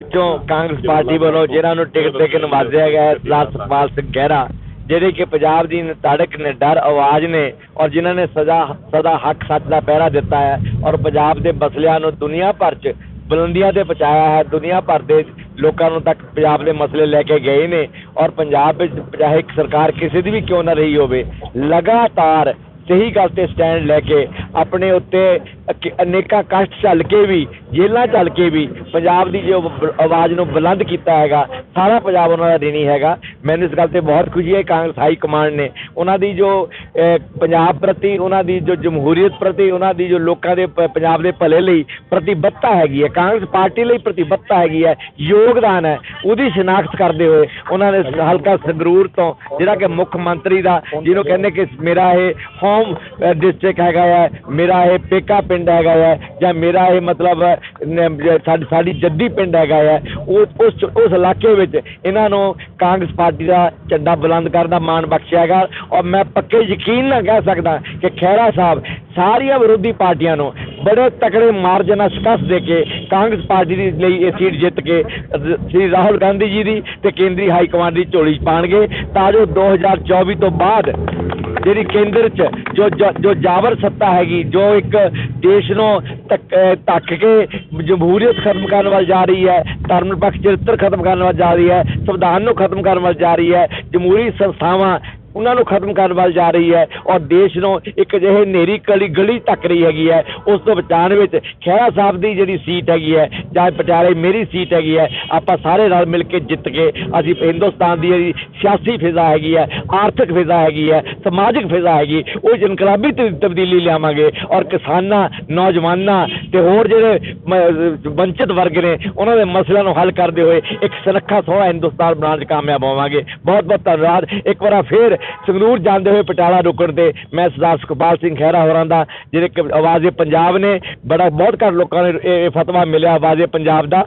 ਵਿੱਚੋਂ ਕਾਂਗਰਸ ਪਾਰਟੀ ਵੱਲੋਂ ਜਿਹਨਾਂ ਨੂੰ ਟਿਕਟ ਦੇ ਕੇ ਨਵਾਜ਼ਿਆ ਗਿਆ ਹੈ, ਸਰਦਾਰ ਸੁਖਪਾਲ ਸਿੰਘ ਗਹਿਰਾ, ਜਿਹੜੇ ਕਿ ਪੰਜਾਬ ਦੀ ਤੜਕ ਨੇ ਡਰ ਆਵਾਜ਼ ਨੇ ਔਰ ਜਿਨ੍ਹਾਂ ਨੇ ਸਦਾ ਸਦਾ ਹੱਕ ਸੱਚ ਦਾ ਪਹਿਰਾ ਦਿੱਤਾ ਹੈ ਔਰ ਪੰਜਾਬ ਦੇ ਮਸਲਿਆਂ ਨੂੰ ਦੁਨੀਆ ਭਰ 'ਚ ਬੁਲੰਦੀਆਂ ਤੇ ਪਹੁੰਚਾਇਆ ਹੈ, ਦੁਨੀਆ ਭਰ ਦੇ ਲੋਕਾਂ ਨੂੰ ਤੱਕ ਪੰਜਾਬ ਦੇ ਮਸਲੇ ਲੈ ਕੇ ਗਏ ਨੇ ਔਰ ਪੰਜਾਬ ਵਿੱਚ ਚਾਹੇ ਸਰਕਾਰ ਕਿਸੇ ਦੀ ਵੀ ਕਿਉਂ ਨਾ ਰਹੀ ਹੋਵੇ, ਲਗਾਤਾਰ ਸਹੀ ਗੱਲ ਤੇ ਸਟੈਂਡ ਲੈ ਕੇ ਆਪਣੇ ਉੱਤੇ ਅਨੇਕਾਂ ਕਸ਼ਟ ਝੱਲ ਕੇ ਵੀ, ਜੇਲ੍ਹਾਂ ਝੱਲ ਕੇ ਵੀ, ਪੰਜਾਬ ਦੀ ਜੋ ਆਵਾਜ਼ ਨੂੰ ਬੁਲੰਦ ਕੀਤਾ ਹੈਗਾ, ਸਾਰਾ ਪੰਜਾਬ ਉਹਨਾਂ ਦਾ ਰਿਣੀ ਹੈਗਾ। ਮੈਨੂੰ ਇਸ ਗੱਲ ਤੇ ਬਹੁਤ ਖੁਸ਼ੀ ਹੈ, ਕਾਂਗਰਸ ਹਾਈ ਕਮਾਂਡ ਨੇ। ਉਹਨਾਂ ਦੀ ਜੋ ਪੰਜਾਬ ਪ੍ਰਤੀ ਉਹਨਾਂ ਦੀ ਜੋ ਜਮਹੂਰੀਅਤ ਪ੍ਰਤੀ, ਉਹਨਾਂ ਦੀ ਜੋ ਲੋਕਾਂ ਦੇ ਪ- ਪੰਜਾਬ ਦੇ ਭਲੇ ਲਈ ਪ੍ਰਤੀਬੱਧਤਾ ਹੈਗੀ ਹੈ। ਕਾਂਗਰਸ ਪਾਰਟੀ ਲਈ ਪ੍ਰਤੀਬੱਧਤਾ ਹੈਗੀ ਹੈ, ਯੋਗਦਾਨ ਹੈ। ਉਹਦੀ ਸ਼ਨਾਖਤ ਕਰਦੇ ਹੋਏ ਉਹਨਾਂ ਨੇ ਹਲਕਾ ਸੰਗਰੂਰ ਤੋਂ, ਜਿਹੜਾ ਕਿ ਮੁੱਖ ਮੰਤਰੀ ਦਾ, ਜਿਹਨੂੰ ਕਹਿੰਦੇ ਕਿ ਮੇਰਾ ਇਹ ਹੋਮ ਡਿਸਟ੍ਰਿਕਟ ਹੈਗਾ ਹੈ, ਮੇਰਾ ਇਹ ਪੇਕਾ ਪਿੰਡ ਹੈਗਾ ਹੈ, ਜਾਂ ਮੇਰਾ ਇਹ ਮਤਲਬ ਸਾਡੀ ਜੱਦੀ ਪਿੰਡ ਹੈਗਾ ਹੈ। ਉਹ, ਉਸ ਉਸ ਇਲਾਕੇ ਵਿੱਚ ਇਹਨਾਂ ਨੂੰ ਕਾਂਗਰਸ ਪਾਰਟੀ ਦਾ ਝੰਡਾ ਬੁਲੰਦ ਕਰਨ ਦਾ ਮਾਣ ਬਖਸ਼ਿਆ ਹੈਗਾ। ਔਰ ਮੈਂ ਪੱਕੇ ਯਕੀਨ ਨਾਲ ਕਹਿ ਸਕਦਾ ਕਿ ਖਹਿਰਾ ਸਾਹਿਬ ਸਾਰੀਆਂ ਵਿਰੋਧੀ ਪਾਰਟੀਆਂ ਨੂੰ ਬੜੇ ਤਕੜੇ ਮਾਰਜਨ ਨਾਲ ਸ਼ਿਕਸਤ ਦੇ ਕੇ, ਕਾਂਗਰਸ ਪਾਰਟੀ ਦੀ ਲਈ ਇਹ ਸੀਟ ਜਿੱਤ ਕੇ ਸ੍ਰੀ ਰਾਹੁਲ ਗਾਂਧੀ ਜੀ ਦੀ ਤੇ ਕੇਂਦਰੀ ਹਾਈ ਕਮਾਂਡ ਦੀ ਝੋਲੀ 'ਚ ਪਾਣਗੇ। ਤਾਂ ਜੋ 2024 ਤੋਂ ਬਾਅਦ ਜਿਹੜੀ ਕੇਂਦਰ 'ਚ ਜੋ ਜ- ਜੋ ਜਾਬਰ ਸੱਤਾ ਹੈਗੀ, ਜੋ ਇੱਕ ਦੇਸ਼ ਨੂੰ ਧੱਕ- ਧੱਕ ਕੇ ਜਮਹੂਰੀਅਤ ਖਤਮ ਕਰਨ ਵੱਲ ਜਾ ਰਹੀ ਹੈ, ਧਰਮ ਨਿਰਪੱਖ ਚਰਿੱਤਰ ਖਤਮ ਕਰਨ ਵੱਲ ਜਾ ਰਹੀ ਹੈ, ਸੰਵਿਧਾਨ ਨੂੰ ਖਤਮ ਕਰਨ ਵੱਲ ਜਾ ਰਹੀ ਹੈ, ਜਮਹੂਰੀ ਸੰਸਥਾਵਾਂ ਉਹਨਾਂ ਨੂੰ ਖਤਮ ਕਰਨ ਵੱਲ ਜਾ ਰਹੀ ਹੈ ਔਰ ਦੇਸ਼ ਨੂੰ ਇੱਕ ਜਿਹੇ ਨੇਰੀ ਕਲੀ ਗਲੀ ਤੱਕ ਰਹੀ ਹੈਗੀ ਹੈ। ਉਸ ਤੋਂ ਬਚਾਉਣ ਵਿੱਚ ਖਹਿਰਾ ਸਾਹਿਬ ਦੀ ਜਿਹੜੀ ਸੀਟ ਹੈਗੀ ਹੈ, ਜਾਂ ਪਟਿਆਲੇ ਮੇਰੀ ਸੀਟ ਹੈਗੀ ਹੈ, ਆਪਾਂ ਸਾਰੇ ਨਾਲ ਮਿਲ ਕੇ ਜਿੱਤ ਕੇ ਅਸੀਂ ਹਿੰਦੁਸਤਾਨ ਦੀ ਜਿਹੜੀ ਸਿਆਸੀ ਫਿਜ਼ਾ ਹੈਗੀ ਹੈ, ਆਰਥਿਕ ਫਿਜ਼ਾ ਹੈਗੀ ਹੈ, ਸਮਾਜਿਕ ਫਿਜ਼ਾ ਹੈਗੀ, ਉਹ 'ਚ ਇਨਕਲਾਬੀ ਤ- ਤਬਦੀਲੀ ਲਿਆਵਾਂਗੇ ਔਰ ਕਿਸਾਨਾਂ, ਨੌਜਵਾਨਾਂ ਤੇ ਹੋਰ ਜਿਹੜੇ ਵੰਚਿਤ ਵਰਗ ਨੇ, ਉਹਨਾਂ ਦੇ ਮਸਲਿਆਂ ਨੂੰ ਹੱਲ ਕਰਦੇ ਹੋਏ ਇੱਕ ਸੁਨੱਖਾ ਸੋਹਣਾ ਹਿੰਦੁਸਤਾਨ ਬਣਾਉਣ 'ਚ ਕਾਮਯਾਬ ਹੋਵਾਂਗੇ। ਬਹੁਤ ਬਹੁਤ ਧੰਨਵਾਦ। ਇੱਕ ਵਾਰ ਫੇਰ ਸੰਗਰੂਰ ਜਾਂਦੇ ਹੋਏ ਪਟਿਆਲਾ ਰੁਕਣ ਤੇ ਮੈਂ ਸਰਦਾਰ ਸੁਖਪਾਲ ਸਿੰਘ ਖਹਿਰਾ ਹੋਰਾਂ ਦਾ, ਜਿਹੜੇ ਕਿ ਆਵਾਜ਼ੇ ਪੰਜਾਬ ਨੇ, ਬੜਾ ਬਹੁਤ ਘੱਟ ਲੋਕਾਂ ਨੂੰ ਇਹ ਇਹ ਫਤਵਾ ਮਿਲਿਆ ਆਵਾਜ਼ੇ ਪੰਜਾਬ ਦਾ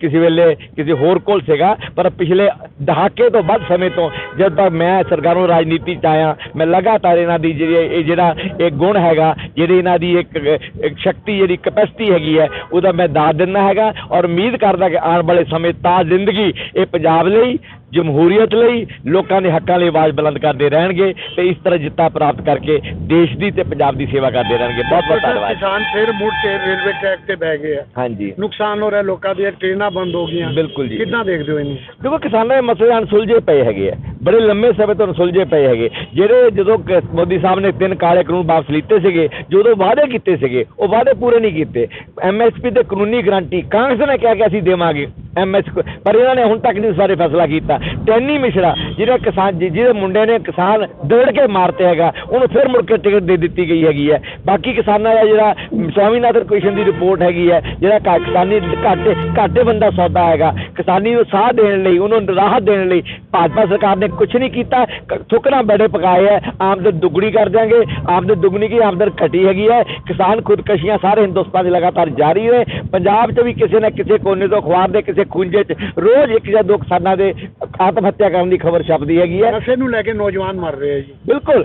ਕਿਸੇ ਵੇਲੇ ਕਿਸੇ ਹੋਰ ਕੋਲ ਸੀਗਾ, ਪਰ ਪਿਛਲੇ ਦਹਾਕੇ ਤੋਂ ਵੱਧ ਸਮੇਂ ਤੋਂ ਜਦ ਤੱਕ ਮੈਂ ਸਰਕਾਰੋਂ ਰਾਜਨੀਤੀ ਚ ਆਇਆ, ਮੈਂ ਲਗਾਤਾਰ ਇਹਨਾਂ ਦੀ ਜਿਹੜੀ ਇਹ ਜਿਹੜਾ ਇਹ ਗੁਣ ਹੈਗਾ, ਜਿਹੜੀ ਇਹਨਾਂ ਦੀ ਇੱਕ ਇੱਕ ਸ਼ਕਤੀ, ਜਿਹੜੀ ਕਪੈਸਿਟੀ ਹੈਗੀ ਹੈ, ਉਹਦਾ ਮੈਂ ਦਾਦ ਦਿੰਦਾ ਹੈਗਾ ਔਰ ਉਮੀਦ ਕਰਦਾ ਕਿ ਆਉਣ ਵਾਲੇ ਸਮੇਂ ਤਾਂ ਜ਼ਿੰਦਗੀ ਇਹ ਪੰਜਾਬ ਲਈ ਜਮਹੂਰੀਅਤ ਲਈ ਲੋਕਾਂ ਦੇ ਹੱਕਾਂ ਲਈ ਆਵਾਜ਼ ਬੁਲੰਦ ਕਰਦੇ ਰਹਿਣਗੇ ਤੇ ਇਸ ਤਰ੍ਹਾਂ ਜਿੱਤਾਂ ਪ੍ਰਾਪਤ ਕਰਕੇ ਦੇਸ਼ ਦੀ ਤੇ ਪੰਜਾਬ ਦੀ ਸੇਵਾ ਕਰਦੇ ਰਹਿਣਗੇ। ਬਹੁਤ ਬਹੁਤ ਧੰਨਵਾਦ। ਕਿਸਾਨ ਫਿਰ ਮੁੜ ਕੇ ਰੇਲਵੇ ਟਰੈਕ ਤੇ ਬਹਿ ਗਏ ਆ। ਹਾਂਜੀ। ਨੁਕਸਾਨ ਹੋ ਰਿਹਾ ਲੋਕਾਂ ਦੀਆਂ ਟ੍ਰੇਨਾਂ ਬੰਦ ਹੋ ਗਈਆਂ। ਬਿਲਕੁਲ ਜੀ। ਕਿੱਦਾਂ ਦੇਖਦੇ ਹੋ ਇਹਨੂੰ? ਦੇਖੋ ਕਿਸਾਨਾਂ ਦੇ ਮਸਲੇ ਅਣਸੁਲਝੇ ਪਏ ਹੈਗੇ ਆ। ਬੜੇ ਲੰਮੇ ਸਮੇਂ ਤੋਂ ਅਣਸੁਲਝੇ ਪਏ ਹੈਗੇ। ਜਿਹੜੇ ਜਦੋਂ ਮੋਦੀ ਸਾਹਿਬ ਨੇ ਤਿੰਨ ਕਾਲੇ ਕਾਨੂੰਨ ਵਾਪਸ ਲਿੱਤੇ ਸੀਗੇ ਜਦੋਂ ਵਾਅਦੇ ਕੀਤੇ ਸੀਗੇ ਉਹ ਵਾਅਦੇ ਪੂਰੇ ਨਹੀਂ ਕੀਤੇ। ਐਮਐਸਪੀ ਤੇ ਕਾਨੂੰਨੀ ਗਾਰੰਟੀ ਕਾਂਗਰਸ ਨੇ ਕਿਹਾ ਕਿ ਅਸੀਂ ਦੇਵਾਂਗੇ। ਐਮਐਸ ਪਰ ਇਹਨਾਂ ਨੇ ਹੁਣ ਤੱਕ ਨਹੀਂ ਸਾਰੇ ਫੈਸਲਾ ਕੀਤਾ। ਟੈਨੀ ਮਿਸ਼ਰਾ ਜਿਹੜਾ ਕਿਸਾਨ ਜਿ- ਜਿਹਦੇ ਮੁੰਡੇ ਨੇ ਕਿਸਾਨ ਦੌੜ ਕੇ ਮਾਰਤੇ ਹੈਗਾ, ਉਹਨੂੰ ਫਿਰ ਮੁੜ ਕੇ ਟਿਕਟ ਦੇ ਦਿੱਤੀ ਗਈ ਹੈਗੀ ਹੈ। ਬਾਕੀ ਕਿਸਾਨਾਂ ਦਾ ਜਿਹੜਾ ਸਵਾਮੀਨਾਥਨ ਕਮਿਸ਼ਨ ਦੀ ਰਿਪੋਰਟ ਹੈਗੀ ਹੈ, ਜਿਹੜਾ ਘਾ- ਕਿਸਾਨੀ ਘਾਟੇ ਘਾਟੇ ਬੰਦਾ ਸੌਦਾ ਹੈਗਾ, ਕਿਸਾਨੀ ਨੂੰ ਸਾਹ ਦੇਣ ਲਈ, ਉਹਨੂੰ ਰਾਹਤ ਦੇਣ ਲਈ ਭਾਜਪਾ ਸਰਕਾਰ ਨੇ ਕੁਝ ਨਹੀਂ ਕੀਤਾ ਥੁੱਕਣਾ ਬੜੇ ਪਕਾਏ ਹੈ ਆਮਦਨ ਦੁੱਗਣੀ ਕਰ ਦਿਆਂਗੇ। ਆਮਦਨ ਦੁੱਗਣੀ ਕੀ ਆਮਦਨ ਘਟੀ ਹੈਗੀ ਹੈ ਕਿਸਾਨ ਖੁਦਕਸ਼ੀਆਂ ਸਾਰੇ ਹਿੰਦੁਸਤਾਨ 'ਚ ਲਗਾਤਾਰ ਜਾਰੀ ਨੇ ਪੰਜਾਬ 'ਚ ਵੀ ਕਿਸੇ ਨਾ ਕਿਸੇ ਕੋਨੇ ਤੋਂ ਅਖਬਾਰ ਦੇ ਕਿਸੇ ਖੁੰਝੇ 'ਚ ਰੋਜ਼ ਇੱਕ ਜਾਂ ਦੋ ਕਿਸਾਨਾਂ ਦੇ ਆਤਮ ਹੱਤਿਆ ਕਰਨ ਦੀ ਖਬਰ ਛਪਦੀ ਹੈਗੀ ਹੈ ਨਸ਼ੇ ਨੂੰ ਲੈ ਕੇ ਨੌਜਵਾਨ ਮਰ ਰਹੇ ਆ ਜੀ। ਬਿਲਕੁਲ।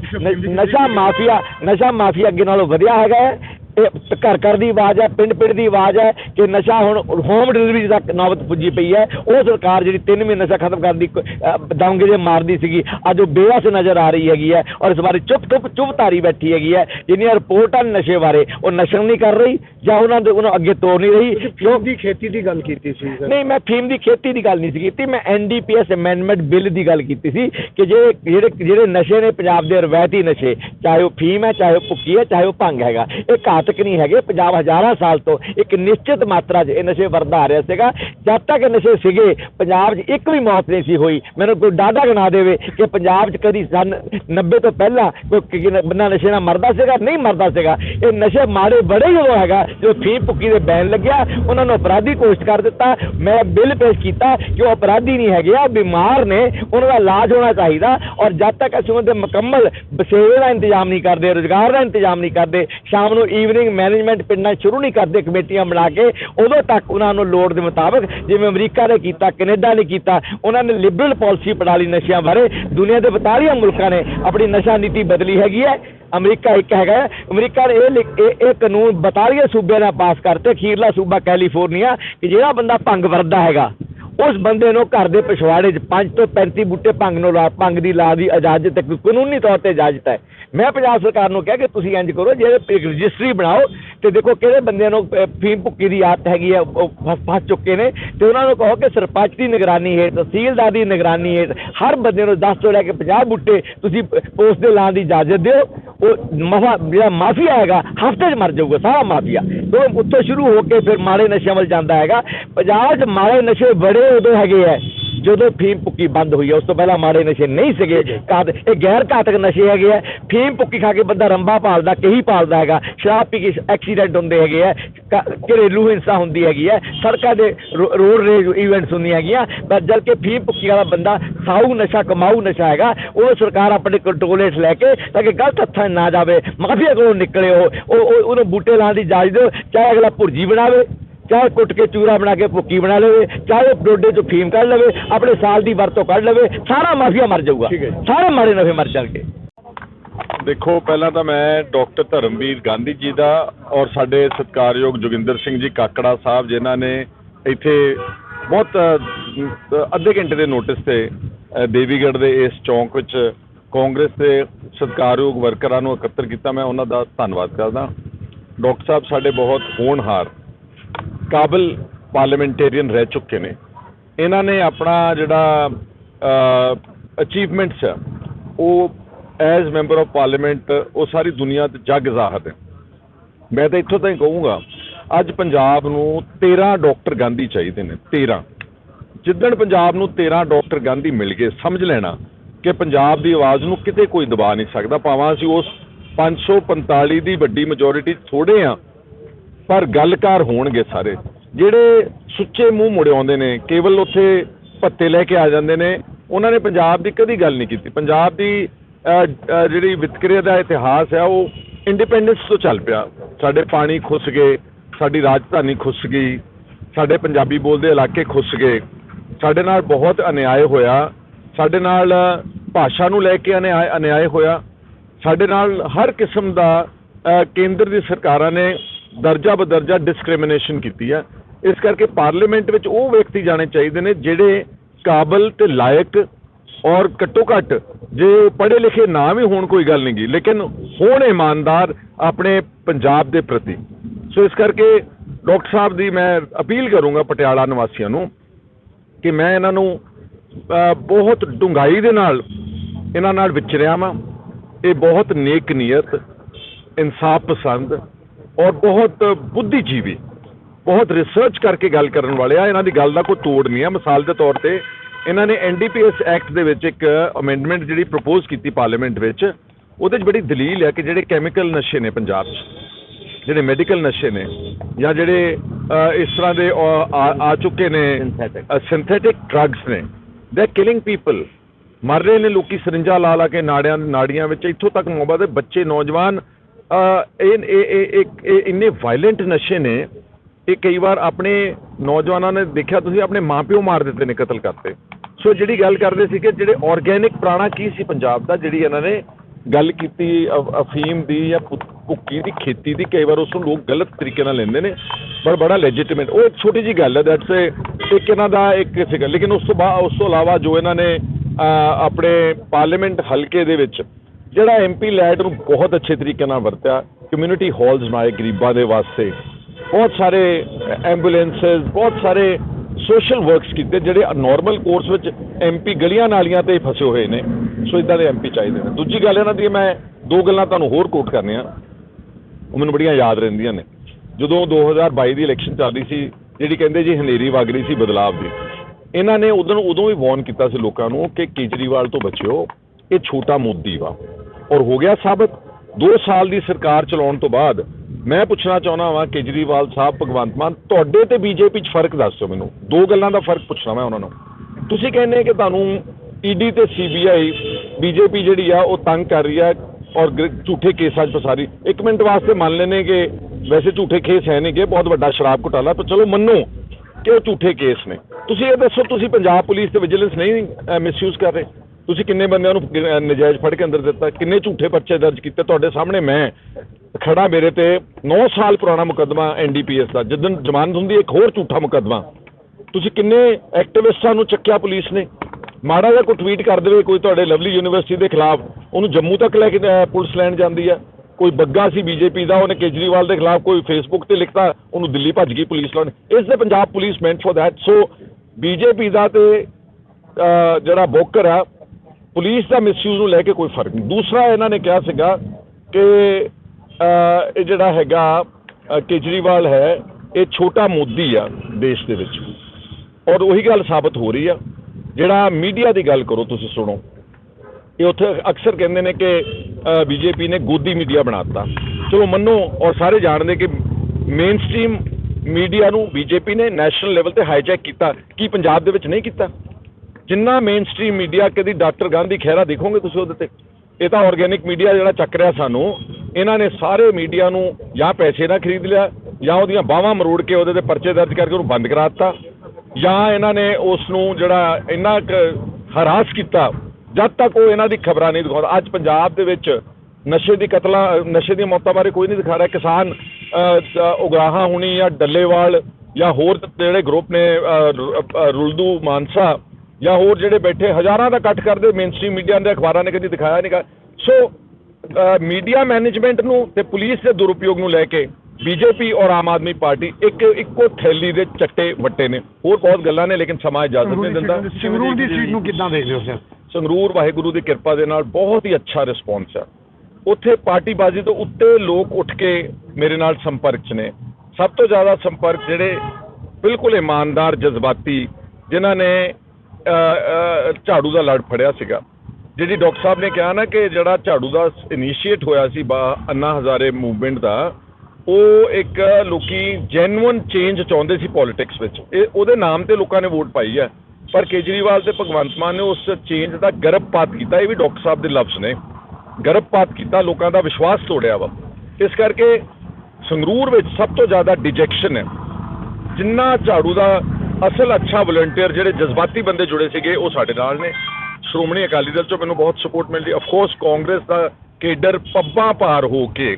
ਨਸ਼ਾ ਮਾਫੀਆ ਨਸ਼ਾ ਮਾਫੀਆ ਅੱਗੇ ਨਾਲੋਂ ਵਧਿਆ ਹੈਗਾ ਹੈ। ਇਹ ਘਰ ਘਰ ਦੀ ਆਵਾਜ਼ ਹੈ ਪਿੰਡ ਪਿੰਡ ਦੀ ਆਵਾਜ਼ ਹੈ ਕਿ ਨਸ਼ਾ ਹੁਣ ਹੋਮ ਡਿਲੀਵਰੀ ਤੱਕ ਨੌਬਤ ਪੁੱਜੀ ਪਈ ਹੈ ਉਹ ਸਰਕਾਰ ਜਿਹੜੀ 3 ਮਹੀਨੇ ਨਸ਼ਾ ਖਤਮ ਕਰਨ ਦੀ ਦੰਗੇ ਜੇ ਮਾਰਦੀ ਸੀਗੀ ਅੱਜ ਉਹ ਬੇਵਸ ਨਜ਼ਰ ਆ ਰਹੀ ਹੈਗੀ ਹੈ ਔਰ ਇਸ ਬਾਰੇ ਚੁੱਪ ਚੁੱਪ ਚੁੱਪ ਤਾਰੀ ਬੈਠੀ ਹੈਗੀ ਹੈ ਜਿੰਨੀਆਂ ਰਿਪੋਰਟਾਂ ਨਸ਼ੇ ਬਾਰੇ ਉਹ ਨਸ਼ਰ ਨਹੀਂ ਕਰ ਰਹੀ ਜਾਂ ਉਹਨਾਂ ਦੇ ਉਹਨੂੰ ਅੱਗੇ ਤੋਰ ਨਹੀਂ ਰਹੀ। ਕਿਉਂ ਦੀ ਖੇਤੀ ਦੀ ਗੱਲ ਕੀਤੀ ਸੀ ਨਹੀਂ ਮੈਂ ਫੀਮ ਦੀ ਖੇਤੀ ਦੀ ਗੱਲ ਨਹੀਂ ਸੀ ਕੀਤੀ ਮੈਂ ਐਨਡੀਪੀਐਸ ਅਮੈਂਡਮੈਂਟ ਬਿੱਲ ਦੀ ਗੱਲ ਕੀਤੀ ਸੀ ਕਿ ਜਿਹੜੇ ਜਿਹੜੇ ਜਿਹੜੇ ਨਸ਼ੇ ਨੇ ਪੰਜਾਬ ਦੇ ਰਵਾਇਤੀ ਨਸ਼ੇ ਚਾਹੇ ਉਹ ਫੀਮ ਹੈ ਚਾਹੇ ਉਹ ਭੁੱਕੀ ਹੈ ਚਾਹੇ ਉਹ ਭੰਗ ਹੈਗਾ ਇਹ ਤੱਕ ਨਹੀਂ ਹੈਗੇ। ਪੰਜਾਬ ਹਜ਼ਾਰਾਂ ਸਾਲ ਤੋਂ ਇੱਕ ਨਿਸ਼ਚਿਤ ਮਾਤਰਾ 'ਚ ਇਹ ਨਸ਼ੇ ਵਰਦਾ ਆ ਰਿਹਾ ਸੀਗਾ। ਜਦ ਤੱਕ ਇਹ ਨਸ਼ੇ ਸੀਗੇ, ਪੰਜਾਬ 'ਚ ਇੱਕ ਵੀ ਮੌਤ ਨਹੀਂ ਸੀ ਹੋਈ। ਮੈਨੂੰ ਕੋਈ ਡਾਡਾ ਗਣਾ ਦੇਵੇ ਕਿ ਪੰਜਾਬ 'ਚ ਕਦੀ ਸਨ 90 ਤੋਂ ਪਹਿਲਾਂ ਕੋਈ ਕਿ- ਨਸ਼ੇ ਨਾਲ ਮਰਦਾ ਸੀਗਾ, ਨਹੀਂ ਮਰਦਾ ਸੀਗਾ। ਇਹ ਨਸ਼ੇ ਮਾੜੇ ਬੜੇ ਹੀ ਉਦੋਂ ਹੈਗਾ। ਜੋ ਫੀਮ ਪੁੱਕੀ ਦੇ ਬੈਨ ਲੱਗਿਆ, ਉਹਨਾਂ ਨੂੰ ਅਪਰਾਧੀ ਘੋਸ਼ਿਤ ਕਰ ਦਿੱਤਾ। ਮੈਂ ਬਿੱਲ ਪੇਸ਼ ਕੀਤਾ ਕਿ ਉਹ ਅਪਰਾਧੀ ਨਹੀਂ ਹੈਗੇ ਆ, ਬਿਮਾਰ ਨੇ। ਉਹਨਾਂ ਦਾ ਇਲਾਜ ਹੋਣਾ ਚਾਹੀਦਾ। ਔਰ ਜਦ ਤੱਕ ਅਸੀਂ ਉਹਨਾਂ ਦੇ ਮੁਕੰਮਲ ਬਸੇਰੇ ਦਾ ਇੰਤਜ਼ਾਮ ਨਹੀਂ ਕਰਦੇ, ਰੋਜ਼ਗਾਰ ਦਾ ਇੰਤਜ਼ਾਮ ਨਹੀਂ ਕਰਦੇ, ਸ਼ਾਮ ਨੂੰ ਈਵਨਿੰਗ ਮੈਨੇਜਮੈਂਟ ਪਿੰਡਾਂ ਸ਼ੁਰੂ ਨਹੀਂ ਕਰਦੇ ਕਮੇਟੀਆਂ ਬਣਾ ਕੇ, ਉਦੋਂ ਤੱਕ ਉਹਨਾਂ ਨੂੰ ਲੋੜ ਦੇ ਮੁਤਾਬਕ ਜਿਵੇਂ ਅਮਰੀਕਾ ਨੇ ਕੀਤਾ, ਕੈਨੇਡਾ ਨੇ ਕੀਤਾ, ਉਹਨਾਂ ਨੇ ਲਿਬਰਲ ਪਾਲਿਸੀ ਬਣਾ ਲਈ ਨਸ਼ਿਆਂ ਬਾਰੇ। ਦੁਨੀਆ ਦੇ 42 ਮੁਲਕਾਂ ਨੇ ਆਪਣੀ ਨਸ਼ਾ ਨੀਤੀ ਬਦਲੀ ਹੈਗੀ ਹੈ। ਅਮਰੀਕਾ ਇੱਕ ਹੈਗਾ ਹੈ। ਅਮਰੀਕਾ ਨੇ ਇਹ ਇਹ ਕਾਨੂੰਨ 42 ਸੂਬਿਆਂ ਨੇ ਪਾਸ ਕਰਤੇ, ਅਖੀਰਲਾ ਸੂਬਾ ਕੈਲੀਫੋਰਨੀਆ, ਕਿ ਜਿਹੜਾ ਬੰਦਾ ਭੰਗ ਵਰਦਾ ਹੈਗਾ। ਉਸ ਬੰਦੇ ਨੂੰ ਘਰ ਦੇ ਪਿਛਵਾੜੇ 'ਚ 5 ਤੋਂ 35 ਬੂਟੇ ਭੰਗ ਨੂੰ ਲਾ, ਭੰਗ ਦੀ ਲਾ ਦੀ ਇਜਾਜ਼ਤ ਹੈ ਕਾਨੂੰਨੀ ਤੌਰ ਤੇ ਇਜਾਜ਼ਤ ਹੈ। ਮੈਂ ਪੰਜਾਬ ਸਰਕਾਰ ਨੂੰ ਕਿਹਾ ਕਿ ਤੁਸੀਂ ਇੰਜ ਕਰੋ ਜਿਹੜੇ ਰਜਿਸਟਰੀ ਬਣਾਓ ਤੇ ਦੇਖੋ ਕਿਹੜੇ ਬੰਦਿਆਂ ਨੂੰ ਫੀਮ ਭੁੱਕੀ ਦੀ ਆਦਤ ਹੈਗੀ ਹੈ, ਉਹ ਫਸ ਫਸ ਚੁੱਕੇ ਨੇ ਤੇ ਉਹਨਾਂ ਨੂੰ ਕਹੋ ਕਿ ਸਰਪੰਚ ਦੀ ਨਿਗਰਾਨੀ ਹੇਠ, ਤਹਿਸੀਲਦਾਰ ਦੀ ਨਿਗਰਾਨੀ ਹੇਠ ਹਰ ਬੰਦੇ ਨੂੰ 10 ਤੋਂ ਲੈ ਕੇ 50 ਬੂਟੇ ਤੁਸੀਂ ਪੋਸਟ ਦੇ ਲਾਉਣ ਦੀ ਇਜਾਜ਼ਤ ਦਿਓ। ਉਹ ਮਸਾ ਜਿਹੜਾ ਮਾਫੀਆ ਹੈਗਾ, ਹਫ਼ਤੇ 'ਚ ਮਰ ਜਾਊਗਾ, ਸਾਰਾ ਮਾਫੀਆ। ਤੋਂ ਉੱਥੋਂ ਸ਼ੁਰੂ ਹੋ ਕੇ ਫਿਰ ਮਾੜੇ ਨਸ਼ਿਆਂ ਵੱਲ ਜਾਂਦਾ ਹੈਗਾ। ਪੰਜਾਬ 'ਚ ਮਾੜੇ ਨਸ਼ੇ ਬੜੇ ਉਦੋਂ ਹੈਗੇ ਹੈ ਜਦੋਂ ਫੀਮ ਭੁੱਕੀ ਬੰਦ ਹੋਈ ਹੈ ਉਸ ਤੋਂ ਪਹਿਲਾਂ ਮਾੜੇ ਨਸ਼ੇ ਨਹੀਂ ਸੀਗੇ। ਘਾਤ ਇਹ ਗੈਰ ਘਾਤਕ ਨਸ਼ੇ ਹੈਗੇ ਆ। ਫੀਮ ਭੁੱਕੀ ਖਾ ਕੇ ਬੰਦਾ ਰੰਬਾ ਪਾਲਦਾ ਕਹੀ ਪਾਲਦਾ ਹੈਗਾ। ਸ਼ਰਾਬ ਪੀ ਕੇ ਐਕਸੀਡੈਂਟ ਹੁੰਦੇ ਹੈਗੇ ਆ। ਘਰੇਲੂ ਹਿੰਸਾ ਹੁੰਦੀ ਹੈਗੀ ਹੈ ਸੜਕਾਂ ਦੇ ਰੋਡ ਰੇਜ ਇਵੈਂਟਸ ਹੁੰਦੀਆਂ ਹੈਗੀਆਂ। ਪਰ ਜਦ ਕਿ ਫੀਮ ਭੁੱਕੀ ਵਾਲਾ ਬੰਦਾ ਸਾਊ ਨਸ਼ਾ ਕਮਾਊ ਨਸ਼ਾ ਹੈਗਾ ਉਹ ਸਰਕਾਰ ਆਪਣੇ ਕੰਟਰੋਲ ਹੇਠ ਲੈ ਕੇ ਤਾਂ ਕਿ ਗਲਤ ਹੱਥਾਂ ਨਾ ਜਾਵੇ ਮਾਫੀਆ ਕੋਲੋਂ ਨਿਕਲੇ ਉਹ। ਉਹ ਉਹ- ਉਹਨੂੰ ਬੂਟੇ ਲਾਉਣ ਦੀ ਇਜਾਜ਼ਤ ਦਿਓ। ਚਾਹੇ ਅਗਲਾ ਭੁਰਜੀ ਬਣਾਵੇ। ਚਾਹੇ ਕੁੱਟ ਕੇ ਚੂਰਾ ਬਣਾ ਕੇ ਭੁੱਕੀ ਬਣਾ ਲਵੇ ਚਾਹੇ ਡੋਡੇ ਚੋਂ ਫੀਮ ਕੱਢ ਲਵੇ ਆਪਣੇ ਸਾਲ ਦੀ ਵਰਤੋਂ ਕੱਢ ਲਵੇ ਸਾਰਾ ਮਾਫੀਆ ਮਰ ਜਾਊਗਾ। ਸਾਰੇ ਮਾੜੇ ਨਫੇ ਮਰ ਜਾਣਗੇ। ਦੇਖੋ ਪਹਿਲਾਂ ਤਾਂ ਮੈਂ ਡਾਕਟਰ ਧਰਮਵੀਰ ਗਾਂਧੀ ਜੀ ਦਾ ਔਰ ਸਾਡੇ ਸਤਿਕਾਰਯੋਗ ਜੋਗਿੰਦਰ ਸਿੰਘ ਜੀ ਕਾਕੜਾ ਸਾਹਿਬ ਜਿਨ੍ਹਾਂ ਨੇ ਇੱਥੇ ਬਹੁਤ ਅੱਧੇ ਘੰਟੇ ਦੇ ਨੋਟਿਸ ਤੇ ਦੇਵੀਗੜ੍ਹ ਦੇ ਇਸ ਚੌਂਕ ਵਿੱਚ ਕਾਂਗਰਸ ਦੇ ਸਤਿਕਾਰਯੋਗ ਵਰਕਰਾਂ ਨੂੰ ਇਕੱਤਰ ਕੀਤਾ। ਮੈਂ ਉਹਨਾਂ ਦਾ ਧੰਨਵਾਦ ਕਰਦਾ। ਡਾਕਟਰ ਸਾਹਿਬ ਸਾਡੇ ਬਹੁਤ ਹੋਣਹਾਰ ਕਾਬਲ ਪਾਰਲੀਮੈਂਟੇਰੀਅਨ ਰਹਿ ਚੁੱਕੇ ਨੇ। ਇਹਨਾਂ ਨੇ ਆਪਣਾ ਜਿਹੜਾ ਅਚੀਵਮੈਂਟਸ ਆ, ਉਹ ਐਜ਼ ਮੈਂਬਰ ਆਫ ਪਾਰਲੀਮੈਂਟ ਉਹ ਸਾਰੀ ਦੁਨੀਆ ਤੇ ਜੱਗ ਜ਼ਾਹਰ ਹੈ ਮੈਂ ਤਾਂ ਇੱਥੋਂ ਤਾਂ ਹੀ ਕਹੂੰਗਾ, ਅੱਜ ਪੰਜਾਬ ਨੂੰ 13 ਡਾਕਟਰ ਗਾਂਧੀ ਚਾਹੀਦੇ ਨੇ 13 ਜਿੱਦਣ ਪੰਜਾਬ ਨੂੰ 13 ਡਾਕਟਰ ਗਾਂਧੀ ਮਿਲ ਗਏ, ਸਮਝ ਲੈਣਾ ਕਿ ਪੰਜਾਬ ਦੀ ਆਵਾਜ਼ ਨੂੰ ਕਿਤੇ ਕੋਈ ਦਬਾ ਨਹੀਂ ਸਕਦਾ, ਭਾਵੇਂ ਅਸੀਂ ਉਸ 545 ਦੀ ਵੱਡੀ ਮੈਜੋਰਿਟੀ ਥੋੜੇ ਆ ਪਰ ਗੱਲਕਾਰ ਹੋਣਗੇ ਸਾਰੇ। ਜਿਹੜੇ ਸੁੱਚੇ ਮੂੰਹ ਮੁੜੇ ਆਉਂਦੇ ਨੇ, ਕੇਵਲ ਉੱਥੇ ਭੱਤੇ ਲੈ ਕੇ ਆ ਜਾਂਦੇ ਨੇ, ਉਹਨਾਂ ਨੇ ਪੰਜਾਬ ਦੀ ਕਦੀ ਗੱਲ ਨਹੀਂ ਕੀਤੀ। ਪੰਜਾਬ ਦੀ ਜਿਹੜੀ ਵਿਤਕਰੇ ਦਾ ਇਤਿਹਾਸ ਹੈ, ਉਹ ਇੰਡੀਪੈਂਡੈਂਸ ਤੋਂ ਚੱਲ ਪਿਆ। ਸਾਡੇ ਪਾਣੀ ਖੁੱਸ ਗਏ, ਸਾਡੀ ਰਾਜਧਾਨੀ ਖੁੱਸ ਗਈ, ਸਾਡੇ ਪੰਜਾਬੀ ਬੋਲਦੇ ਇਲਾਕੇ ਖੁੱਸ ਗਏ। ਸਾਡੇ ਨਾਲ ਬਹੁਤ ਅਨਿਆਏ ਹੋਇਆ, ਸਾਡੇ ਨਾਲ ਭਾਸ਼ਾ ਨੂੰ ਲੈ ਕੇ ਅਨਿਆਏ ਅਨਿਆਏ ਹੋਇਆ। ਸਾਡੇ ਨਾਲ ਹਰ ਕਿਸਮ ਦਾ ਕੇਂਦਰ ਦੀ ਸਰਕਾਰਾਂ ਨੇ ਦਰਜਾ ਬਦਰਜਾ ਡਿਸਕ੍ਰਿਮੀਨੇਸ਼ਨ ਕੀਤੀ ਹੈ। ਇਸ ਕਰਕੇ ਪਾਰਲੀਮੈਂਟ ਵਿੱਚ ਉਹ ਵਿਅਕਤੀ ਜਾਣੇ ਚਾਹੀਦੇ ਨੇ ਜਿਹੜੇ ਕਾਬਲ ਤੇ ਲਾਇਕ ਔਰ ਘੱਟੋ ਘੱਟ ਜੇ ਪੜ੍ਹੇ ਲਿਖੇ ਨਾ ਵੀ ਹੋਣ ਕੋਈ ਗੱਲ ਨਹੀਂ ਗੀ ਲੇਕਿਨ ਹੋਣ ਇਮਾਨਦਾਰ ਆਪਣੇ ਪੰਜਾਬ ਦੇ ਪ੍ਰਤੀ। ਸੋ ਇਸ ਕਰਕੇ ਡਾਕਟਰ ਸਾਹਿਬ ਦੀ ਮੈਂ ਅਪੀਲ ਕਰੂੰਗਾ ਪਟਿਆਲਾ ਨਿਵਾਸੀਆਂ ਨੂੰ ਕਿ ਮੈਂ ਇਹਨਾਂ ਨੂੰ ਬਹੁਤ ਡੂੰਘਾਈ ਦੇ ਨਾਲ ਇਹਨਾਂ ਨਾਲ ਵਿਚਰਿਆ ਵਾਂ। ਇਹ ਬਹੁਤ ਨੇਕ ਨੀਅਤ, ਇਨਸਾਫ ਪਸੰਦ ਔਰ ਬਹੁਤ ਬੁੱਧੀਜੀਵੀ ਬਹੁਤ ਰਿਸਰਚ ਕਰਕੇ ਗੱਲ ਕਰਨ ਵਾਲੇ ਆ। ਇਹਨਾਂ ਦੀ ਗੱਲ ਦਾ ਕੋਈ ਤੋੜ ਨਹੀਂ ਆ। ਮਿਸਾਲ ਦੇ ਤੌਰ ਤੇ ਇਹਨਾਂ ਨੇ ਐਨਡੀਪੀਐਸ ਐਕਟ ਦੇ ਵਿੱਚ ਇੱਕ ਅਮੈਂਡਮੈਂਟ ਜਿਹੜੀ ਪ੍ਰਪੋਜ਼ ਕੀਤੀ ਪਾਰਲੀਮੈਂਟ ਵਿੱਚ ਉਹਦੇ 'ਚ ਬੜੀ ਦਲੀਲ ਹੈ ਕਿ ਜਿਹੜੇ ਕੈਮੀਕਲ ਨਸ਼ੇ ਨੇ ਪੰਜਾਬ 'ਚ ਜਿਹੜੇ ਮੈਡੀਕਲ ਨਸ਼ੇ ਨੇ ਜਾਂ ਜਿਹੜੇ ਇਸ ਤਰ੍ਹਾਂ ਦੇ ਆ ਚੁੱਕੇ ਨੇ. ਸਿੰਥੈਟਿਕ ਡਰੱਗਸ ਨੇ। ਦੇ ਕਿਲਿੰਗ ਪੀਪਲ ਮਰ ਰਹੇ ਨੇ ਲੋਕੀ ਸਰਿੰਜਾਂ ਲਾ ਲਾ ਕੇ ਨਾੜਿਆਂ ਨਾੜੀਆਂ ਵਿੱਚ। ਇੱਥੋਂ ਤੱਕ ਮੌਬਾ ਦੇ ਬੱਚੇ ਨੌਜਵਾਨ ਇਹ ਇਹ, ਇਹ- ਇੰਨੇ ਵਾਇਲੈਂਟ ਨਸ਼ੇ ਨੇ, ਇਹ ਕਈ ਵਾਰ ਆਪਣੇ ਨੌਜਵਾਨਾਂ ਨੇ ਦੇਖਿਆ, ਤੁਸੀਂ ਆਪਣੇ ਮਾਪਿਓ ਮਾਰ ਦਿੱਤੇ ਨੇ ਕਤਲ ਕਰਤੇ। ਸੋ ਜਿਹੜੀ ਗੱਲ ਕਰਦੇ ਸੀ ਕਿ ਜਿਹੜੇ ਆਰਗੇਨਿਕ ਪ੍ਰਾਣਾ ਕੀ ਸੀ ਪੰਜਾਬ ਦਾ, ਜਿਹੜੀ ਇਹਨਾਂ ਨੇ ਗੱਲ ਕੀਤੀ ਅਫੀਮ ਦੀ ਜਾਂ ਭੁ- ਭੁੱਕੀ ਦੀ, ਖੇਤੀ ਦੀ, ਕਈ ਵਾਰ ਉਸ ਨੂੰ ਲੋਕ ਗਲਤ ਤਰੀਕੇ ਨਾਲ ਲੈਂਦੇ ਨੇ, ਪਰ ਬੜਾ ਲੈਜੀਟਿਮੇਟ ਉਹ ਇੱਕ ਛੋਟੀ ਜੀ ਗੱਲ ਹੈ ਦੈਟਸ ਇੱਕ ਇਹਨਾਂ ਦਾ ਇੱਕ ਸੀਗਾ ਲੇਕਿਨ ਉਸ ਤੋਂ ਬਾਅਦ ਉਸ ਤੋਂ ਇਲਾਵਾ ਜੋ ਇਹਨਾਂ ਨੇ ਆਪਣੇ ਪਾਰਲੀਮੈਂਟ ਹਲਕੇ ਦੇ ਵਿੱਚ ਜਿਹੜਾ ਐਮਪੀ ਲੈਟ ਨੂੰ ਬਹੁਤ ਅੱਛੇ ਤਰੀਕੇ ਨਾਲ ਵਰਤਿਆ ਕਮਿਊਨਿਟੀ ਹਾਲਸ ਬਣਾਏ ਗਰੀਬਾਂ ਦੇ ਵਾਸਤੇ, ਬਹੁਤ ਸਾਰੇ ਐਂਬੂਲੈਂਸਸ ਬਹੁਤ ਸਾਰੇ ਸੋਸ਼ਲ ਵਰਕਸ ਕੀਤੇ ਜਿਹੜੇ ਨਾਰਮਲ ਕੋਰਸ ਵਿੱਚ ਐਮਪੀ ਗਲੀਆਂ ਨਾਲੀਆਂ ਤੇ ਹੀ ਫਸੇ ਹੋਏ ਨੇ। ਸੋ ਇਦਾਂ ਦੇ ਐਮਪੀ ਚਾਹੀਦੇ ਨੇ। ਦੂਜੀ ਗੱਲ ਇਹਨਾਂ ਦੀ, ਮੈਂ ਦੋ ਗੱਲਾਂ ਤੁਹਾਨੂੰ ਹੋਰ ਕੋਟ ਕਰਨੀਆਂ। ਉਹ ਮੈਨੂੰ ਬੜੀਆਂ ਯਾਦ ਰਹਿੰਦੀਆਂ ਨੇ। ਜਦੋਂ 2022 ਦੀ ਇਲੈਕਸ਼ਨ ਚੱਲਦੀ ਸੀ, ਜਿਹੜੀ ਕਹਿੰਦੇ ਜੀ ਹਨੇਰੀ ਵਗ ਰਹੀ ਸੀ ਬਦਲਾਵ ਦੀ, ਇਹਨਾਂ ਨੇ ਉਦੋਂ ਉਦੋਂ ਵੀ ਵਾਰਨ ਕੀਤਾ ਸੀ ਲੋਕਾਂ ਨੂੰ ਕਿ ਕੇਜਰੀਵਾਲ ਤੋਂ ਬਚਿਓ, ਇਹ ਛੋਟਾ ਮੋਦੀ ਵਾ। ਔਰ ਹੋ ਗਿਆ ਸਾਬਤ। 2 ਸਾਲ ਦੀ ਸਰਕਾਰ ਚਲਾਉਣ ਤੋਂ ਬਾਅਦ ਮੈਂ ਪੁੱਛਣਾ ਚਾਹੁੰਦਾ ਵਾਂ, ਕੇਜਰੀਵਾਲ ਸਾਹਿਬ, ਭਗਵੰਤ ਮਾਨ, ਤੁਹਾਡੇ ਤੇ ਬੀਜੇਪੀ 'ਚ ਫ਼ਰਕ ਦੱਸੋ ਮੈਨੂੰ। ਦੋ ਗੱਲਾਂ ਦਾ ਫ਼ਰਕ ਪੁੱਛਣਾ ਮੈਂ ਉਹਨਾਂ ਨੂੰ। ਤੁਸੀਂ ਕਹਿੰਦੇ ਕਿ ਤੁਹਾਨੂੰ ਈਡੀ ਤੇ ਸੀਬੀਆਈ ਬੀਜੇਪੀ ਜਿਹੜੀ ਆ, ਉਹ ਤੰਗ ਕਰ ਰਹੀ ਆ ਔਰ ਝੂਠੇ ਕੇਸਾਂ 'ਚ ਫਸਾਰੀ ਇੱਕ ਮਿੰਟ ਵਾਸਤੇ ਮੰਨ ਲੈਨੇ ਕਿ ਵੈਸੇ ਝੂਠੇ ਕੇਸ ਹੈ ਨਹੀਂ ਕਿ ਬਹੁਤ ਵੱਡਾ ਸ਼ਰਾਬ ਘੁਟਾਲਾ, ਪਰ ਚਲੋ ਮੰਨੋ ਕਿ ਉਹ ਝੂਠੇ ਕੇਸ ਨੇ। ਤੁਸੀਂ ਇਹ ਦੱਸੋ, ਤੁਸੀਂ ਪੰਜਾਬ ਪੁਲਿਸ ਤੇ ਵਿਜੀਲੈਂਸ ਨਹੀਂ ਮਿਸਯੂਜ਼ ਕਰ ਰਹੇ। ਤੁਸੀਂ ਕਿੰਨੇ ਬੰਦਿਆਂ ਨੂੰ ਗ- ਨਜਾਇਜ਼ ਫੜ ਕੇ ਅੰਦਰ ਦਿੱਤਾ? ਕਿੰਨੇ ਝੂਠੇ ਪਰਚੇ ਦਰਜ ਕੀਤੇ? ਤੁਹਾਡੇ ਸਾਹਮਣੇ ਮੈਂ ਖੜਾ ਮੇਰੇ ਤੇ 9 ਸਾਲ ਪੁਰਾਣਾ ਮੁਕੱਦਮਾ ਐਨਡੀਪੀਐਸ ਦਾ। ਜਦੋਂ ਜ਼ਮਾਨਤ ਹੁੰਦੀ ਹੈ, ਇੱਕ ਹੋਰ ਝੂਠਾ ਮੁਕੱਦਮਾ। ਤੁਸੀਂ ਕਿੰਨੇ ਐਕਟੀਵਿਸਟਾਂ ਨੂੰ ਚੱਕਿਆ ਪੁਲਿਸ ਨੇ? ਮਾੜਾ ਜਿਹਾ ਕੋਈ ਟਵੀਟ ਕਰ ਦੇਵੇ ਕੋਈ ਤੁਹਾਡੇ ਲਵਲੀ ਯੂਨੀਵਰਸਿਟੀ ਦੇ ਖਿਲਾਫ। ਉਹਨੂੰ ਜੰਮੂ ਤੱਕ ਲੈ ਕੇ ਪੁਲਿਸ ਲੈਣ ਜਾਂਦੀ ਆ। ਕੋਈ ਬੱਗਾ ਸੀ ਬੀਜੇਪੀ ਦਾ ਉਹਨੇ ਕੇਜਰੀਵਾਲ ਦੇ ਖਿਲਾਫ ਕੋਈ ਫੇਸਬੁੱਕ ਤੇ ਲਿਖਤਾ ਉਹਨੂੰ ਦਿੱਲੀ ਭੱਜ ਗਈ ਪੁਲਿਸ ਲੈਣ ਇਸ ਦੇ ਪੰਜਾਬ ਪੁਲਿਸ ਮੈਂਟ ਫੋਰ ਦੈਟ ਸੋ ਬੀਜੇਪੀ ਦਾ ਤੇ ਜਿਹੜਾ ਬੋਕਰ ਆ ਪੁਲਿਸ ਦਾ ਮਿਸਯੂਜ਼ ਨੂੰ ਲੈ ਕੇ ਕੋਈ ਫ਼ਰਕ ਨਹੀਂ। ਦੂਸਰਾ ਇਹਨਾਂ ਨੇ ਕਿਹਾ ਸੀਗਾ ਕਿ ਇਹ ਜਿਹੜਾ ਹੈਗਾ ਕੇਜਰੀਵਾਲ ਹੈ, ਇਹ ਛੋਟਾ ਮੋਦੀ ਆ ਦੇਸ਼ ਦੇ ਵਿੱਚ। ਔਰ ਉਹੀ ਗੱਲ ਸਾਬਤ ਹੋ ਰਹੀ ਆ। ਜਿਹੜਾ ਮੀਡੀਆ ਦੀ ਗੱਲ ਕਰੋ ਤੁਸੀਂ ਸੁਣੋ। ਇਹ ਉੱਥੇ ਅਕਸਰ ਕਹਿੰਦੇ ਨੇ ਕਿ ਬੀਜੇਪੀ ਨੇ ਗੋਦੀ ਮੀਡੀਆ ਬਣਾਤਾ ਚਲੋ ਮੰਨੋ ਔਰ ਸਾਰੇ ਜਾਣਦੇ ਕਿ ਮੇਨ ਸਟ੍ਰੀਮ ਮੀਡੀਆ ਨੂੰ ਬੀਜੇਪੀ ਨੇ ਨੈਸ਼ਨਲ ਲੈਵਲ ਤੇ ਹਾਈਜੈਕ ਕੀਤਾ। ਕੀ ਪੰਜਾਬ ਦੇ ਵਿੱਚ ਨਹੀਂ ਕੀਤਾ? ਜਿੰਨਾ ਮੇਨ ਸਟ੍ਰੀਮ ਮੀਡੀਆ ਕਦੀ ਡਾਕਟਰ ਗਾਂਧੀ ਖਹਿਰਾ ਦੇਖੋਗੇ ਤੁਸੀਂ ਉਹਦੇ ਤੇ? ਇਹ ਤਾਂ ਆਰਗੇਨਿਕ ਮੀਡੀਆ ਜਿਹੜਾ ਚੱਕ ਰਿਹਾ ਸਾਨੂੰ, ਇਹਨਾਂ ਨੇ ਸਾਰੇ ਮੀਡੀਆ ਨੂੰ ਜਾਂ ਪੈਸੇ ਨਾਲ ਖਰੀਦ ਲਿਆ, ਜਾਂ ਉਹਦੀਆਂ ਬਾਹਾਂ ਮਰੋੜ ਕੇ ਉਹਦੇ ਤੇ ਪਰਚੇ ਦਰਜ ਕਰਕੇ ਉਹਨੂੰ ਬੰਦ ਕਰਾ ਦਿੱਤਾ, ਜਾਂ ਇਹਨਾਂ ਨੇ ਉਸ ਨੂੰ ਜਿਹੜਾ ਇੰਨਾ ਕੁ ਹਰਾਸ ਕੀਤਾ, ਜਦ ਤੱਕ ਉਹ ਇਹਨਾਂ ਦੀ ਖਬਰਾਂ ਨਹੀਂ ਦਿਖਾਉਂਦਾ। ਅੱਜ ਪੰਜਾਬ ਦੇ ਵਿੱਚ ਨਸ਼ੇ ਦੀ ਕਤਲਾਂ, ਨਸ਼ੇ ਦੀਆਂ ਮੌਤਾਂ ਬਾਰੇ ਕੋਈ ਨਹੀਂ ਦਿਖਾ ਰਿਹਾ। ਕਿਸਾਨ ਉਗਰਾਹਾਂ ਹੋਣੀ ਜਾਂ ਡੱਲੇਵਾਲ ਜਾਂ ਹੋਰ ਜਿਹੜੇ ਗਰੁੱਪ ਨੇ ਰੁਲਦੂ ਮਾਨਸਾ ਜਾਂ ਹੋਰ ਜਿਹੜੇ ਬੈਠੇ ਹਜ਼ਾਰਾਂ ਦਾ ਇਕੱਠ ਕਰਦੇ ਮੇਨਸਟ੍ਰੀਮ ਮੀਡੀਆ ਦੇ ਅਖਬਾਰਾਂ ਨੇ ਕਦੀ ਦਿਖਾਇਆ ਨਹੀਂਗਾ ਸੋ ਮੀਡੀਆ ਮੈਨੇਜਮੈਂਟ ਨੂੰ ਤੇ ਪੁਲਿਸ ਦੇ ਦੁਰਉਪਯੋਗ ਨੂੰ ਲੈ ਕੇ ਬੀਜੇਪੀ ਔਰ ਆਮ ਆਦਮੀ ਪਾਰਟੀ ਇੱਕ ਇੱਕੋ ਥੈਲੀ ਦੇ ਚੱਟੇ ਵੱਟੇ ਨੇ। ਹੋਰ ਬਹੁਤ ਗੱਲਾਂ ਨੇ ਲੇਕਿਨ ਸਮਾਂ ਇਜਾਜ਼ਤ ਨਹੀਂ ਦਿੰਦਾ ਸੰਗਰੂਰ ਦੀ ਸੀਟ ਨੂੰ ਕਿੱਦਾਂ ਦੇਖਦੇ ਹੋ ਸਰ? ਸੰਗਰੂਰ ਵਾਹਿਗੁਰੂ ਦੀ ਕਿਰਪਾ ਦੇ ਨਾਲ ਬਹੁਤ ਹੀ ਅੱਛਾ ਰਿਸਪੌਂਸ ਆ। ਉੱਥੇ ਪਾਰਟੀਬਾਜ਼ੀ ਤੋਂ ਉੱਤੇ ਲੋਕ ਉੱਠ ਕੇ ਮੇਰੇ ਨਾਲ ਸੰਪਰਕ 'ਚ ਨੇ। ਸਭ ਤੋਂ ਜ਼ਿਆਦਾ ਸੰਪਰਕ ਜਿਹੜੇ ਬਿਲਕੁਲ ਇਮਾਨਦਾਰ ਜਜ਼ਬਾਤੀ ਜਿਨ੍ਹਾਂ ਨੇ ਝਾੜੂ ਦਾ ਲੜ ਫੜਿਆ ਸੀਗਾ। ਜਿਹੜੀ ਡਾਕਟਰ ਸਾਹਿਬ ਨੇ ਕਿਹਾ ਨਾ ਕਿ ਜਿਹੜਾ ਝਾੜੂ ਦਾ ਇਨੀਸ਼ੀਏਟ ਹੋਇਆ ਸੀ ਬਾ ਅੰਨਾ ਹਜ਼ਾਰੇ ਮੂਵਮੈਂਟ ਦਾ, ਉਹ ਇੱਕ ਲੋਕੀ ਜੈਨੂਇਨ ਚੇਂਜ ਚਾਹੁੰਦੇ ਸੀ ਪੋਲਿਟਿਕਸ ਵਿੱਚ। ਇਹ ਉਹਦੇ ਨਾਮ ਤੇ ਲੋਕਾਂ ਨੇ ਵੋਟ ਪਾਈ ਹੈ। ਪਰ ਕੇਜਰੀਵਾਲ ਤੇ ਭਗਵੰਤ ਮਾਨ ਨੇ ਉਸ ਚੇਂਜ ਦਾ ਗਰਭਪਾਤ ਕੀਤਾ, ਇਹ ਵੀ ਡਾਕਟਰ ਸਾਹਿਬ ਦੇ ਲਫ਼ਜ਼ ਨੇ। ਗਰਭਪਾਤ ਕੀਤਾ, ਲੋਕਾਂ ਦਾ ਵਿਸ਼ਵਾਸ ਤੋੜਿਆ ਵਾ। ਇਸ ਕਰਕੇ ਸੰਗਰੂਰ ਵਿੱਚ ਸਭ ਤੋਂ ਜ਼ਿਆਦਾ ਡਿਜੈਕਸ਼ਨ ਹੈ। ਜਿੰਨਾ ਝਾੜੂ ਦਾ ਅਸਲ ਅੱਛਾ ਵਲੰਟੀਅਰ ਜਿਹੜੇ ਜਜ਼ਬਾਤੀ ਬੰਦੇ ਜੁੜੇ ਸੀਗੇ, ਉਹ ਸਾਡੇ ਨਾਲ ਨੇ। ਸ਼੍ਰੋਮਣੀ ਅਕਾਲੀ ਦਲ ਚੋਂ ਮੈਨੂੰ ਬਹੁਤ ਸਪੋਰਟ ਮਿਲਦੀ। ਆਫ ਕੋਰਸ ਕਾਂਗਰਸ ਦਾ ਕੇਡਰ ਪੱਬਾਂ ਪਾਰ ਹੋ ਕੇ।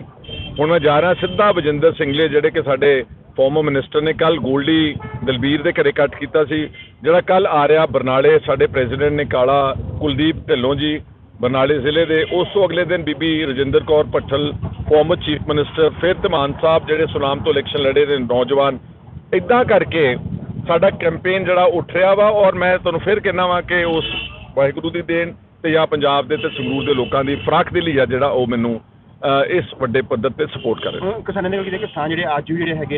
ਹੁਣ ਮੈਂ ਜਾ ਰਿਹਾ ਸਿੱਧਾ ਬਜਿੰਦਰ ਸਿੰਘਲੇ ਜਿਹੜੇ ਕਿ ਸਾਡੇ ਫਾਰਮਰ ਮਿਨਿਸਟਰ ਨੇ। ਕੱਲ ਗੋਲਡੀ ਦਲਬੀਰ ਦੇ ਘਰੇ ਕੱਟ ਕੀਤਾ ਸੀ, ਜਿਹੜਾ ਕੱਲ ਆ ਰਿਹਾ ਬਰਨਾਲੇ। ਸਾਡੇ ਪ੍ਰੈਜ਼ੀਡੈਂਟ ਨੇ ਕਾਲਾ ਕੁਲਦੀਪ ਢਿੱਲੋਂ ਜੀ ਬਰਨਾਲੇ ਜ਼ਿਲ੍ਹੇ ਦੇ। ਉਸ ਤੋਂ ਅਗਲੇ ਦਿਨ ਬੀਬੀ Rajinder Kaur Bhattal former chief minister ਫਿਰ ਧਮਾਨ ਸਾਹਿਬ, ਜਿਹੜੇ ਸੁਨਾਮ ਤੋਂ ਇਲੈਕਸ਼ਨ ਲੜੇ ਨੇ ਨੌਜਵਾਨ। ਇਦਾਂ ਕਰਕੇ ਸਾਡਾ ਕੈਂਪੇਨ ਜਿਹੜਾ ਉੱਠ ਰਿਹਾ ਵਾ ਔਰ ਮੈਂ ਤੁਹਾਨੂੰ ਫਿਰ ਕਹਿਣਾ ਵਾ ਕਿ ਉਸ ਵਾਹਿਗੁਰੂ ਦੀ ਦੇਣ ਤੇ ਜਾਂ ਪੰਜਾਬ ਦੇ ਤੇ ਸੰਗਰੂਰ ਦੇ ਲੋਕਾਂ ਦੀ ਫਰਾਕ ਦੇ ਲਈ ਆ ਜਿਹੜਾ ਉਹ ਮੈਨੂੰ ਇਸ ਵੱਡੇ ਪੱਧਰ ਤੇ ਸਪੋਰਟ ਕਰ ਰਿਹਾ ਕਿਸਾਨਾਂ ਦੇ ਕਿਹਾ ਕਿ ਕਿਸਾਨ ਜਿਹੜੇ ਅੱਜ ਵੀ ਜਿਹੜੇ ਹੈਗੇ